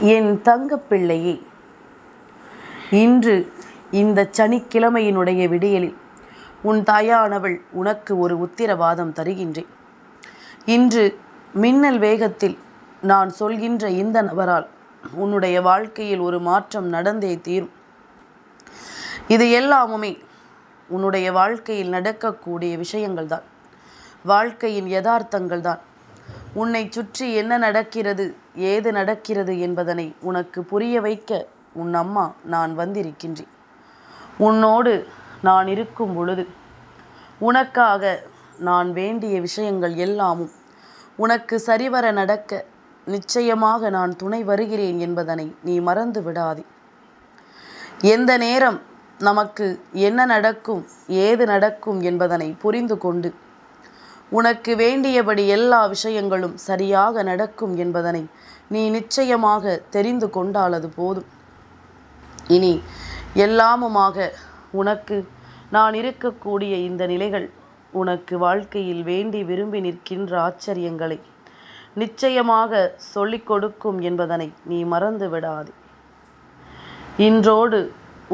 என் தங்கப்பிள்ளையே. இன்று இந்த சனிக்கிழமையினுடைய விடியலில் உன் தாயானவள் உனக்கு ஒரு உத்திரவாதம் தருகின்றேன். இன்று மின்னல் வேகத்தில் நான் சொல்கின்ற இந்த நபரால் உன்னுடைய வாழ்க்கையில் ஒரு மாற்றம் நடந்தே தீரும். இது எல்லாமுமே உன்னுடைய வாழ்க்கையில் நடக்கக்கூடிய விஷயங்கள் தான் வாழ்க்கையின் யதார்த்தங்கள் தான் உன்னை சுற்றி என்ன நடக்கிறது ஏது நடக்கிறது என்பதனை உனக்கு புரிய வைக்க உன் அம்மா நான் வந்திருக்கின்றேன். உன்னோடு நான் இருக்கும் பொழுது உனக்காக நான் வேண்டிய விஷயங்கள் எல்லாமும் உனக்கு சரிவர நடக்க நிச்சயமாக நான் துணை வருகிறேன் என்பதனை நீ மறந்து விடாதே. எந்த நேரம் நமக்கு என்ன நடக்கும் ஏது நடக்கும் என்பதனை புரிந்து கொண்டு உனக்கு வேண்டியபடி எல்லா விஷயங்களும் சரியாக நடக்கும் என்பதனை நீ நிச்சயமாக தெரிந்து கொண்டாலது போதும். இனி எல்லாமுமாக உனக்கு நான் இருக்கக்கூடிய இந்த நிலைகள் உனக்கு வாழ்க்கையில் வேண்டி விரும்பி நிற்கின்ற ஆச்சரியங்களை நிச்சயமாக சொல்லிக் கொடுக்கும் என்பதனை நீ மறந்து விடாது. இன்றோடு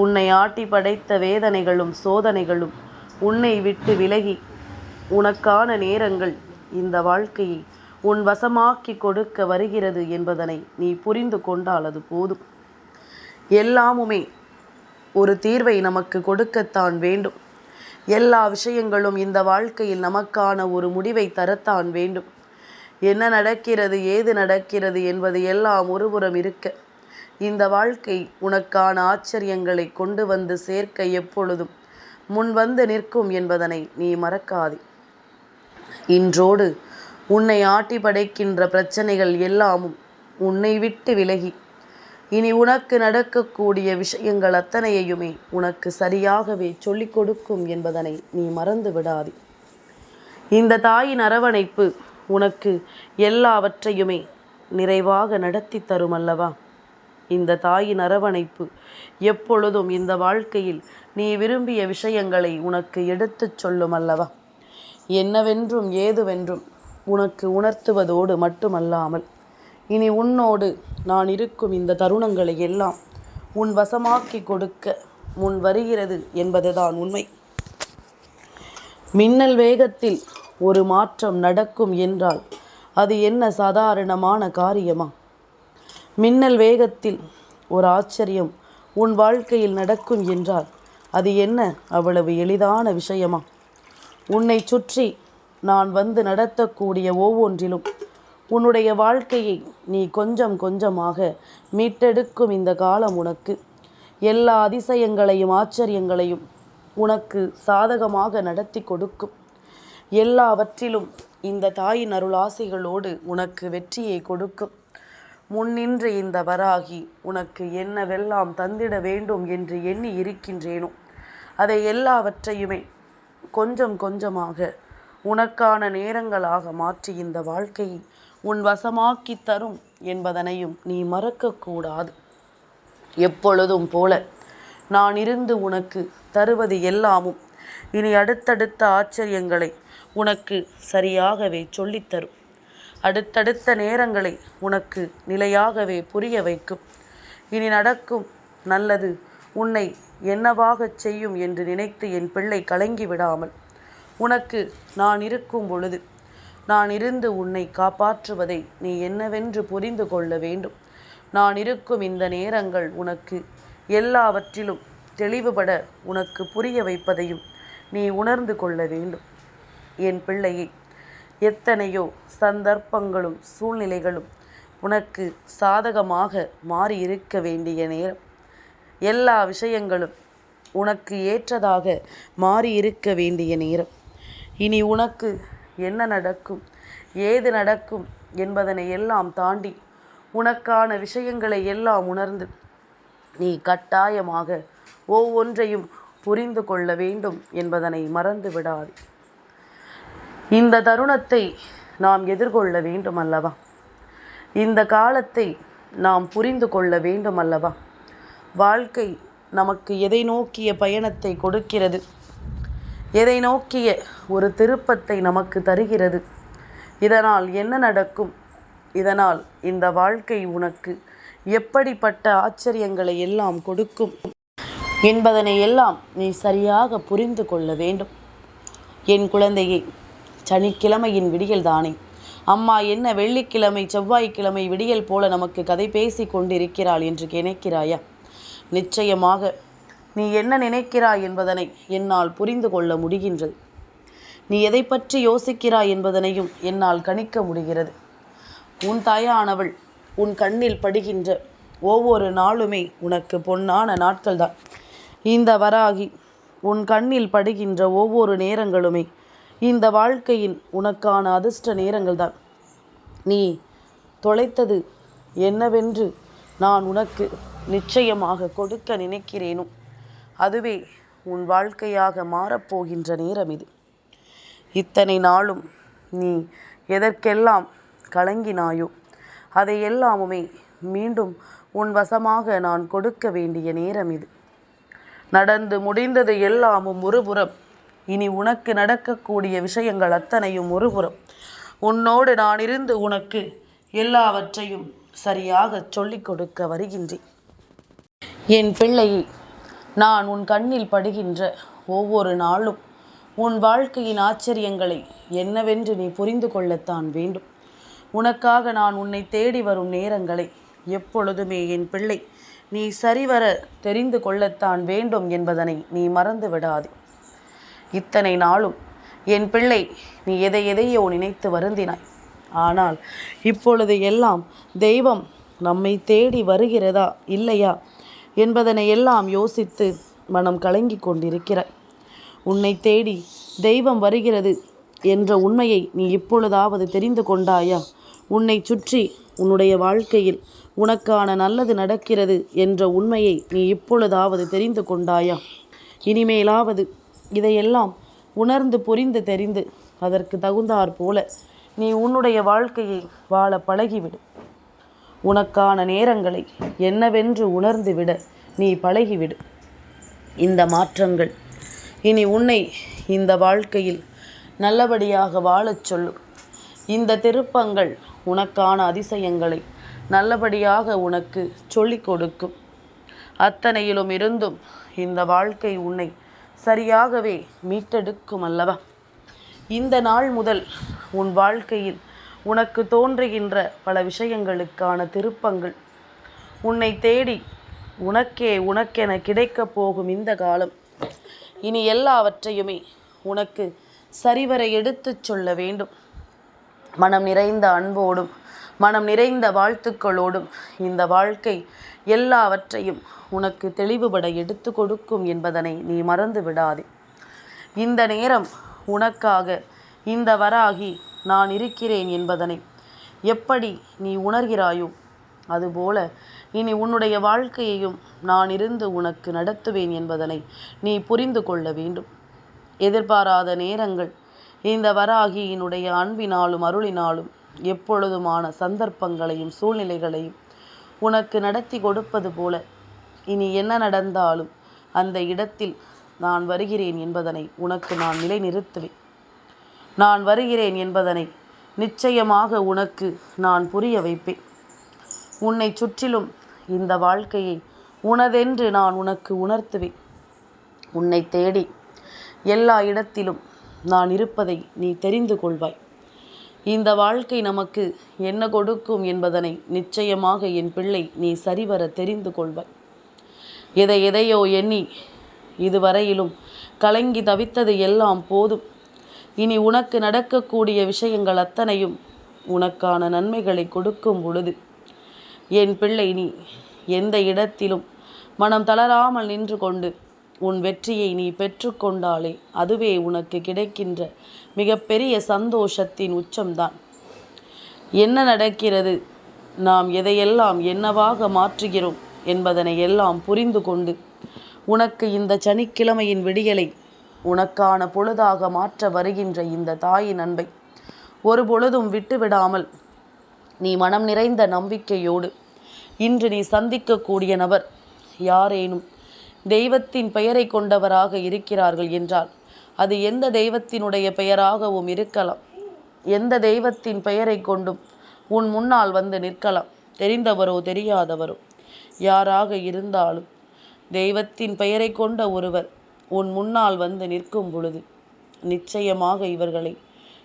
உன்னை ஆட்டி படைத்த வேதனைகளும் சோதனைகளும் உன்னை விட்டு விலகி உனக்கான நேரங்கள் இந்த வாழ்க்கையை உன் வசமாக்கி கொடுக்க வருகிறது என்பதனை நீ புரிந்து கொண்டால் அது போதும். எல்லாமுமே ஒரு தீர்வை நமக்கு கொடுக்கத்தான் வேண்டும். எல்லா விஷயங்களும் இந்த வாழ்க்கையில் நமக்கான ஒரு முடிவை தரத்தான் வேண்டும். என்ன நடக்கிறது ஏது நடக்கிறது என்பது எல்லாம் ஒருபுறம் இருக்க. இந்த வாழ்க்கை உனக்கான ஆச்சரியங்களை கொண்டு வந்து சேர்க்க எப்பொழுதும் முன் வந்து நிற்கும் என்பதனை நீ மறக்காதே. இன்றோடு உன்னை ஆட்டி படைக்கின்ற பிரச்சனைகள் எல்லாமும் உன்னை விட்டு விலகி. இனி உனக்கு நடக்கக்கூடிய விஷயங்கள் அத்தனையுமே உனக்கு சரியாகவே சொல்லிக் கொடுக்கும் என்பதனை நீ மறந்து விடாதே. இந்த தாயின் அரவணைப்பு உனக்கு எல்லாவற்றையுமே நிறைவாக நடத்தி தரும் அல்லவா இந்த தாயின் அரவணைப்பு எப்பொழுதும் இந்த வாழ்க்கையில் நீ விரும்பிய விஷயங்களை உனக்கு எடுத்துச் சொல்லும் அல்லவா என்னவென்றும் ஏதுவென்றும் உனக்கு உணர்த்துவதோடு மட்டுமல்லாமல் இனி உன்னோடு நான் இருக்கும் இந்த தருணங்களை எல்லாம் உன் வசமாக்கி கொடுக்க முன் வருகிறது என்பதுதான் உண்மை. மின்னல் வேகத்தில் ஒரு மாற்றம் நடக்கும் என்றால் அது என்ன சாதாரணமான காரியமா? மின்னல் வேகத்தில் ஒரு ஆச்சரியம் உன் வாழ்க்கையில் நடக்கும் என்றால் அது என்ன அவ்வளவு எளிதான விஷயமா? உன்னை சுற்றி நான் வந்து நடத்தக்கூடிய ஒவ்வொன்றிலும் உன்னுடைய வாழ்க்கையை நீ கொஞ்சம் கொஞ்சமாக மீட்டெடுக்கும் இந்த காலம் உனக்கு. எல்லா அதிசயங்களையும் ஆச்சரியங்களையும் உனக்கு சாதகமாக நடத்தி கொடுக்கும். எல்லாவற்றிலும் இந்த தாயின் அருளாசிகளோடு உனக்கு வெற்றியை கொடுக்கும். முன்னின்று இந்த வராகி உனக்கு என்னவெல்லாம் தந்திட வேண்டும் என்று எண்ணி இருக்கின்றேனோ அதை எல்லாவற்றையுமே கொஞ்சம் கொஞ்சமாக உனக்கான நேரங்களாக மாற்றி இந்த வாழ்க்கையை உன் வசமாக்கி தரும் என்பதனையும் நீ மறக்கக்கூடாது எப்பொழுதும் போல நான் இருந்து உனக்கு தருவது எல்லாமும் இனி அடுத்தடுத்த ஆச்சரியங்களை உனக்கு சரியாகவே சொல்லித்தரும் அடுத்தடுத்த நேரங்களை உனக்கு நிலையாகவே புரிய வைக்கும். இனி நடக்கும் நல்லது உன்னை என்னவாகச் செய்யும் என்று நினைத்து என் பிள்ளை கலங்கி விடாமல் உனக்கு நான் இருக்கும் பொழுது நான் இருந்து உன்னை காப்பாற்றுவதை நீ என்னவென்று புரிந்து கொள்ள வேண்டும். நான் இருக்கும் இந்த நேரங்கள் உனக்கு எல்லாவற்றிலும் தெளிவுபட உனக்கு புரிய வைப்பதையும் நீ உணர்ந்து கொள்ள வேண்டும் என் பிள்ளையை எத்தனையோ சந்தர்ப்பங்களும் சூழ்நிலைகளும் உனக்கு சாதகமாக மாறியிருக்க வேண்டிய நேரம். எல்லா விஷயங்களும் உனக்கு ஏற்றதாக மாறி இருக்க வேண்டிய நேரம். இனி உனக்கு என்ன நடக்கும்? ஏது நடக்கும் என்பதனை எல்லாம் தாண்டி உனக்கான விஷயங்களை எல்லாம் உணர்ந்து நீ கட்டாயமாக ஒவ்வொன்றையும் புரிந்து கொள்ள வேண்டும் என்பதனை மறந்து விடாது. இந்த தருணத்தை நாம் எதிர்கொள்ள வேண்டும் அல்லவா இந்த காலத்தை நாம் புரிந்து கொள்ள வேண்டும் அல்லவா வாழ்க்கை நமக்கு எதை நோக்கிய பயணத்தை கொடுக்கிறது? எதை நோக்கிய ஒரு திருப்பத்தை நமக்கு தருகிறது? இதனால் என்ன நடக்கும்? இதனால் இந்த வாழ்க்கை உனக்கு எப்படிப்பட்ட ஆச்சரியங்களை எல்லாம் கொடுக்கும்? என்பதனை எல்லாம் நீ சரியாக புரிந்து கொள்ள வேண்டும். என் குழந்தையை சனிக்கிழமையின் விடியல் தானே. அம்மா என்ன வெள்ளிக்கிழமை செவ்வாய்க்கிழமை விடியல் போல நமக்கு கதை பேசி கொண்டிருக்கிறாள் என்று நினைக்கிறாயா? நிச்சயமாக. நீ என்ன நினைக்கிறாய் என்பதனை என்னால் புரிந்து கொள்ள முடிகின்றது. நீ எதை பற்றி யோசிக்கிறாய் என்பதனையும் என்னால் கணிக்க முடிகிறது. உன் தாயானவள் உன் கண்ணில் படுகின்ற ஒவ்வொரு நாளுமே உனக்கு பொன்னான நாட்கள்தான். இந்த வராகி உன் கண்ணில் படுகின்ற ஒவ்வொரு நேரங்களுமே இந்த வாழ்க்கையின் உனக்கான அதிர்ஷ்ட நேரங்கள்தான். நீ தொலைத்தது என்னவென்று நான் உனக்கு நிச்சயமாக கொடுக்க நினைக்கிறேனோ அதுவே உன் வாழ்க்கையாக மாறப்போகின்ற நேரம் இது. இத்தனை நாளும் நீ எதற்கெல்லாம் கலங்கினாயோ அதை எல்லாமுமே மீண்டும் உன் வசமாக நான் கொடுக்க வேண்டிய நேரம் இது. நடந்து முடிந்தது எல்லாமும் ஒருபுறம். இனி உனக்கு நடக்கக்கூடிய விஷயங்கள் அத்தனையும் ஒருபுறம். உன்னோடு நான் இருந்து உனக்கு எல்லாவற்றையும் சரியாக சொல்லிக் கொடுக்க வருகின்றேன். என் பிள்ளை நான் உன் கண்ணில் படுகின்ற ஒவ்வொரு நாளும் உன் வாழ்க்கையின் ஆச்சரியங்களை என்னவென்று நீ புரிந்து கொள்ளத்தான் வேண்டும். உனக்காக நான் உன்னை தேடி வரும் நேரங்களை எப்பொழுதுமே என் பிள்ளை நீ சரிவர தெரிந்து கொள்ளத்தான் வேண்டும் என்பதனை நீ மறந்து விடாதே. இத்தனை நாளும் என் பிள்ளை நீ எதை எதையோ நினைத்து வருந்தினாய். ஆனால் இப்பொழுது எல்லாம் தெய்வம் நம்மை தேடி வருகிறதா இல்லையா? என்பதனை எல்லாம் யோசித்து மனம் கலங்கி கொண்டிருக்கிறாய். உன்னை தேடி தெய்வம் வருகிறது என்ற உண்மையை நீ இப்பொழுதாவது தெரிந்து கொண்டாயா? உன்னை சுற்றி உன்னுடைய வாழ்க்கையில் உனக்கான நல்லது நடக்கிறது என்ற உண்மையை நீ இப்பொழுதாவது தெரிந்து கொண்டாயா? இனிமேலாவது இதையெல்லாம் உணர்ந்து புரிந்து தெரிந்து அதற்கு தகுந்தாற் போல நீ உன்னுடைய வாழ்க்கையை வாழ பழகிவிடு. உனக்கான நேரங்களை என்னவென்று உணர்ந்துவிட நீ பழகிவிடு. இந்த மாற்றங்கள் இனி உன்னை இந்த வாழ்க்கையில் நல்லபடியாக வாழச் சொல்லும் இந்த திருப்பங்கள் உனக்கான அதிசயங்களை நல்லபடியாக உனக்கு சொல்லிக் கொடுக்கும். அத்தனையிலும் இருந்தும் இந்த வாழ்க்கை உன்னை சரியாகவே மீட்டெடுக்கும் அல்லவா? இந்த நாள் முதல் உன் வாழ்க்கையில் உனக்கு தோன்றுகின்ற பல விஷயங்களுக்கான திருப்பங்கள். உன்னை தேடி உனக்கே உனக்கென கிடைக்கப் போகும் இந்த காலம். இனி எல்லாவற்றையுமே உனக்கு சரிவர எடுத்துச் சொல்ல வேண்டும். மனம் நிறைந்த அன்போடும் மனம் நிறைந்த வாழ்த்துக்களோடும் இந்த வாழ்க்கை எல்லாவற்றையும் உனக்கு தெளிவுபட எடுத்து கொடுக்கும் என்பதனை நீ மறந்து விடாதே இந்த நேரம் உனக்காக இந்த வராகி நான் இருக்கிறேன் என்பதனை. எப்படி நீ உணர்கிறாயோ அதுபோல இனி உன்னுடைய வாழ்க்கையையும் நான் இருந்து உனக்கு நடத்துவேன் என்பதனை நீ புரிந்து கொள்ள வேண்டும். எதிர்பாராத நேரங்கள் இந்த வராகியினுடைய அன்பினாலும் அருளினாலும் எப்பொழுதுமான சந்தர்ப்பங்களையும் சூழ்நிலைகளையும் உனக்கு நடத்தி கொடுப்பது போல இனி என்ன நடந்தாலும் அந்த இடத்தில் நான் வருகிறேன் என்பதனை உனக்கு நான் நிலைநிறுத்துவேன். நான் வருகிறேன் என்பதனை நிச்சயமாக உனக்கு நான் புரிய வைப்பேன். உன்னை சுற்றிலும் இந்த வாழ்க்கையை உனதென்று நான் உனக்கு உணர்த்துவேன். உன்னை தேடி எல்லா இடத்திலும் நான் இருப்பதை நீ தெரிந்து கொள்வாய். இந்த வாழ்க்கை நமக்கு என்ன கொடுக்கும் என்பதனை நிச்சயமாக என் பிள்ளை நீ சரிவர தெரிந்து கொள்வாய். எதை எதையோ எண்ணி இதுவரையிலும் கலங்கி தவித்தது எல்லாம் போதும். இனி உனக்கு நடக்கக்கூடிய விஷயங்கள் அத்தனையும் உனக்கான நன்மைகளை கொடுக்கும் பொழுது என் பிள்ளை நீ எந்த இடத்திலும் மனம் தளராமல் நின்று கொண்டு உன் வெற்றியை நீ பெற்றுக்கொண்டாலே அதுவே உனக்கு கிடைக்கின்ற மிகப்பெரிய சந்தோஷத்தின் உச்சம்தான். என்ன நடக்கிறது? நாம் எதையெல்லாம் என்னவாக மாற்றுகிறோம் என்பதனை எல்லாம் புரிந்து கொண்டு உனக்கு இந்த சனிக்கிழமையின் விடியலை உனக்கான பொழுதாக மாற்ற வருகின்ற இந்த தாயின் அன்பை ஒரு பொழுதும் விட்டுவிடாமல் நீ மனம் நிறைந்த நம்பிக்கையோடு இன்று நீ சந்திக்கக்கூடிய நபர் யாரேனும் தெய்வத்தின் பெயரை கொண்டவராக இருக்கிறார்கள் என்றால் அது எந்த தெய்வத்தினுடைய பெயராகவும் இருக்கலாம். எந்த தெய்வத்தின் பெயரை கொண்டும் உன் முன்னால் வந்து நிற்கலாம். தெரிந்தவரோ தெரியாதவரோ யாராக இருந்தாலும் தெய்வத்தின் பெயரை கொண்ட ஒருவர் உன் முன்னால் வந்து நிற்கும் பொழுது நிச்சயமாக இவர்களை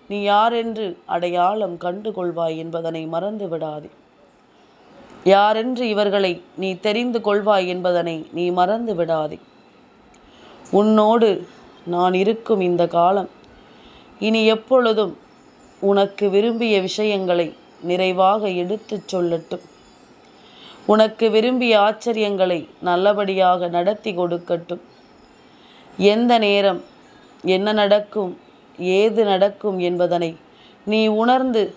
நீ யாரென்று அடையாளம் கண்டு கொள்வாய் என்பதனை மறந்து விடாதே யாரென்று இவர்களை நீ தெரிந்து கொள்வாய் என்பதனை நீ மறந்து விடாதே உன்னோடு நான் இருக்கும் இந்த காலம் இனி எப்பொழுதும் உனக்கு விரும்பிய விஷயங்களை நிறைவாக எடுத்துச் சொல்லட்டும். உனக்கு விரும்பிய ஆச்சரியங்களை நல்லபடியாக நடத்தி கொடுக்கட்டும். எந்த நேரம் என்ன நடக்கும் ஏது நடக்கும் என்பதனை நீ உணர்ந்து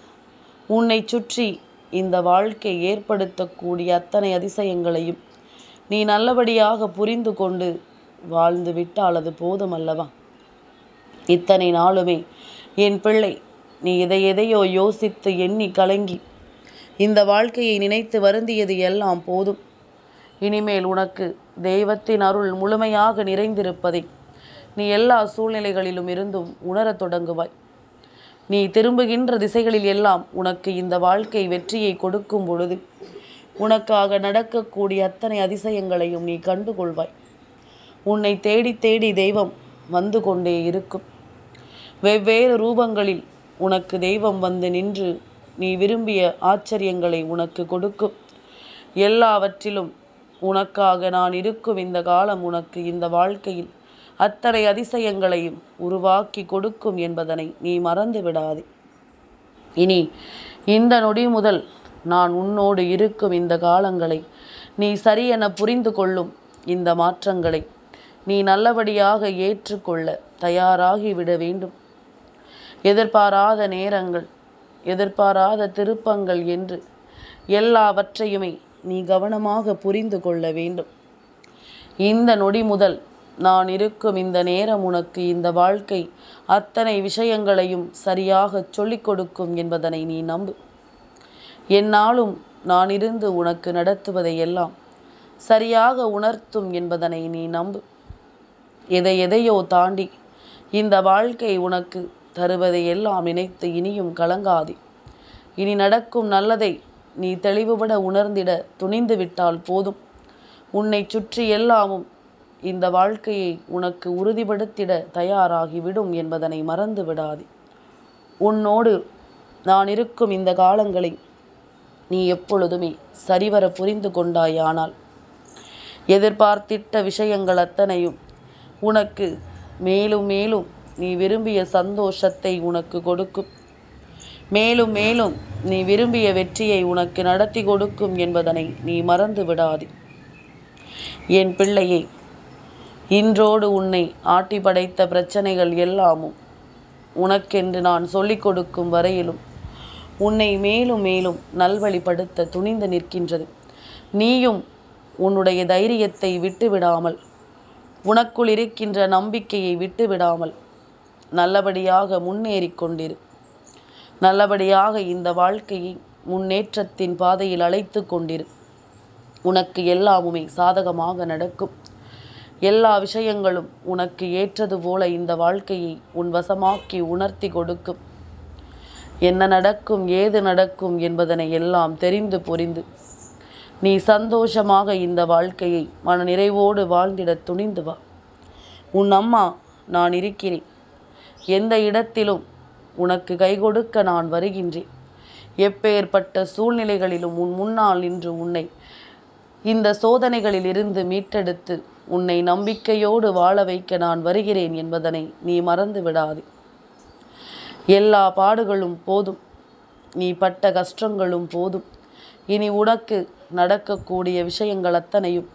உன்னை சுற்றி இந்த வாழ்க்கை ஏற்படுத்தக்கூடிய அத்தனை அதிசயங்களையும் நீ நல்லபடியாக புரிந்து கொண்டு வாழ்ந்து விட்டால் அது போதும் அல்லவா இத்தனை நாளுமே என் பிள்ளை நீ எதை எதையோ யோசித்து எண்ணி கலங்கி இந்த வாழ்க்கையை நினைத்து வருந்தியது எல்லாம் போதும். இனிமேல் உனக்கு தெய்வத்தின் அருள் முழுமையாக நிறைந்திருப்பதை நீ எல்லா சூழ்நிலைகளிலும் இருந்தும் உணரத் தொடங்குவாய். நீ திரும்புகின்ற திசைகளில் எல்லாம் உனக்கு இந்த வாழ்க்கை வெற்றியை கொடுக்கும் பொழுது உனக்காக நடக்கக்கூடிய அத்தனை அதிசயங்களையும் நீ கண்டுகொள்வாய். உன்னை தேடி தேடி தெய்வம் வந்து கொண்டே இருக்கும். வெவ்வேறு ரூபங்களில் உனக்கு தெய்வம் வந்து நின்று நீ விரும்பிய ஆச்சரியங்களை உனக்கு கொடுக்கும். எல்லாவற்றிலும் உனக்காக நான் இருக்கும் இந்த காலம் உனக்கு இந்த வாழ்க்கையில் அத்தனை அதிசயங்களையும் உருவாக்கி கொடுக்கும் என்பதனை நீ மறந்து விடாதே. இனி இந்த நொடி முதல் நான் உன்னோடு இருக்கும் இந்த காலங்களை நீ சரியென புரிந்து கொள்ளும் இந்த மாற்றங்களை நீ நல்லபடியாக ஏற்றுக்கொள்ள தயாராகிவிட வேண்டும். எதிர்பாராத நேரங்கள் எதிர்பாராத திருப்பங்கள் என்று எல்லாவற்றையுமே நீ கவனமாக புரிந்து கொள்ள வேண்டும். இந்த நொடி முதல் நான் இருக்கும் இந்த நேரம் உனக்கு இந்த வாழ்க்கை அத்தனை விஷயங்களையும் சரியாக சொல்லிக் கொடுக்கும் என்பதனை நீ நம்பு. என்னாலும் நான் இருந்து உனக்கு நடத்துவதை எல்லாம் சரியாக உணர்த்தும் என்பதனை நீ நம்பு. எதை எதையோ தாண்டி இந்த வாழ்க்கை உனக்கு தருவதை எல்லாம் நினைத்து இனியும் கலங்காதே. இனி நடக்கும் நல்லதை நீ தெளிவுபட உணர்ந்திட துணிந்து விட்டால் போதும். உன்னை சுற்றி எல்லாமும் இந்த வாழ்க்கையை உனக்கு உறுதிப்படுத்திட தயாராகிவிடும் என்பதனை மறந்து விடாதே. உன்னோடு நான் இருக்கும் இந்த காலங்களை நீ எப்பொழுதுமே சரிவர புரிந்து கொண்டாயானால் எதிர்பார்த்திட்ட விஷயங்கள் அத்தனையும் உனக்கு மேலும் மேலும் நீ விரும்பிய சந்தோஷத்தை உனக்கு கொடுக்கும். மேலும் மேலும் நீ விரும்பிய வெற்றியை உனக்கு நடத்தி கொடுக்கும் என்பதனை நீ மறந்து விடாதே. என் பிள்ளையை இன்றோடு உன்னை ஆட்டி படைத்த பிரச்சனைகள் எல்லாமும் உனக்கென்று நான் சொல்லிக் கொடுக்கும் வரையிலும் உன்னை மேலும் மேலும் நல்வழிப்படுத்த துணிந்து நிற்கின்றது. நீயும் உன்னுடைய தைரியத்தை விட்டுவிடாமல் உனக்குள் இருக்கின்ற நம்பிக்கையை விட்டுவிடாமல் நல்லபடியாக முன்னேறி கொண்டிரு. நல்லபடியாக இந்த வாழ்க்கையை முன்னேற்றத்தின் பாதையில் அழைத்து கொண்டிரு. உனக்கு எல்லாமுமே சாதகமாக நடக்கும். எல்லா விஷயங்களும் உனக்கு ஏற்றது போல இந்த வாழ்க்கையை உன் வசமாக்கி உணர்த்தி கொடுக்கும். என்ன நடக்கும் ஏது நடக்கும் என்பதனை எல்லாம் தெரிந்து புரிந்து. நீ சந்தோஷமாக இந்த வாழ்க்கையை மன நிறைவோடு வாழ்ந்திட துணிந்து வா. உன் அம்மா நான் இருக்கிறேன். எந்த இடத்திலும் உனக்கு கை கொடுக்க நான் வருகின்றேன். எப்பேற்பட்ட சூழ்நிலைகளிலும் உன் முன்னால் நின்று உன்னை இந்த சோதனைகளில் இருந்து மீட்டெடுத்து உன்னை நம்பிக்கையோடு வாழ வைக்க நான் வருகிறேன் என்பதனை நீ மறந்து விடாதே. எல்லா பாடுகளும் போதும். நீ பட்ட கஷ்டங்களும் போதும். இனி உனக்கு நடக்கக்கூடிய விஷயங்கள் அத்தனையும்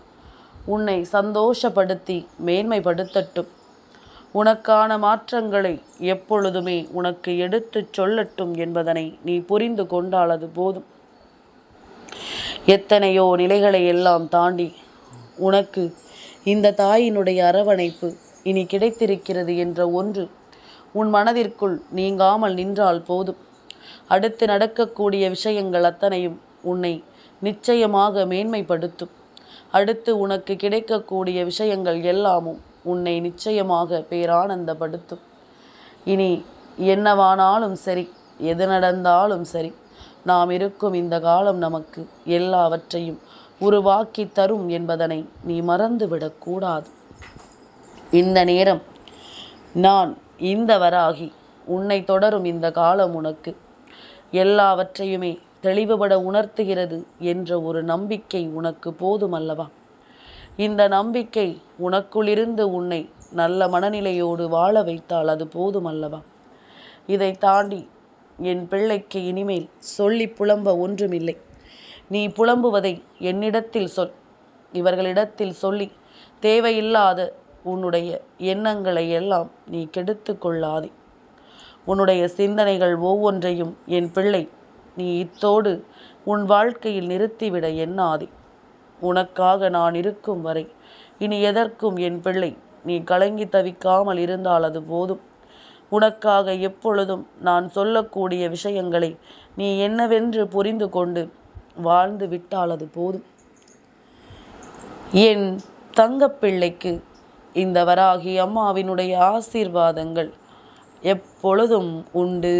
உன்னை சந்தோஷப்படுத்தி மேன்மைப்படுத்தட்டும். உனக்கான மாற்றங்களை எப்பொழுதுமே உனக்கு எடுத்துச் சொல்லட்டும் என்பதனை நீ புரிந்து கொண்டால் அது போதும். எத்தனையோ நிலைகளை எல்லாம் தாண்டி உனக்கு இந்த தாயினுடைய அரவணைப்பு இனி கிடைத்திருக்கிறது என்ற ஒன்று உன் மனதிற்குள் நீங்காமல் நின்றால் போதும். அடுத்து நடக்கக்கூடிய விஷயங்கள் அத்தனையும் உன்னை நிச்சயமாக மேன்மைப்படுத்தும். அடுத்து உனக்கு கிடைக்கக்கூடிய விஷயங்கள் எல்லாமும் உன்னை நிச்சயமாக பேரானந்தப்படுத்தும். இனி என்னவானாலும் சரி எது நடந்தாலும் சரி நாம் இருக்கும் இந்த காலம் நமக்கு எல்லாவற்றையும் உருவாக்கி தரும் என்பதனை நீ மறந்துவிடக்கூடாது இந்த நேரம் நான் இந்த வராகி உன்னை தொடரும் இந்த காலம் உனக்கு எல்லாவற்றையுமே தெளிவுபட உணர்த்துகிறது என்ற ஒரு நம்பிக்கை உனக்கு போதுமல்லவா? இந்த நம்பிக்கை உனக்குள்ளிருந்து உன்னை நல்ல மனநிலையோடு வாழ வைத்தால் அது போதுமல்லவா? இதை தாண்டி என் பிள்ளைக்கு இனிமேல் சொல்லி புலம்ப ஒன்றுமில்லை. நீ புலம்புவதை என்னிடத்தில் சொல். இவர்களிடத்தில் சொல்லி தேவையில்லாத உன்னுடைய எண்ணங்களை எல்லாம் நீ கெடுத்து கொள்ளாதே. உன்னுடைய சிந்தனைகள் ஒவ்வொன்றையும் என் பிள்ளை நீ இத்தோடு உன் வாழ்க்கையில் நிறுத்திவிட எண்ணாதே. உனக்காக நான் இருக்கும் வரை. இனி எதற்கும் என் பிள்ளை? நீ கலங்கி தவிக்காமல் இருந்தால் அது போதும். உனக்காக எப்பொழுதும் நான் சொல்லக்கூடிய விஷயங்களை நீ என்னவென்று புரிந்து கொண்டு வாழ்ந்து விட்டால் அது போதும். என் தங்கப்பிள்ளைக்கு இந்த வராகி அம்மாவினுடைய ஆசீர்வாதங்கள் எப்பொழுதும் உண்டு.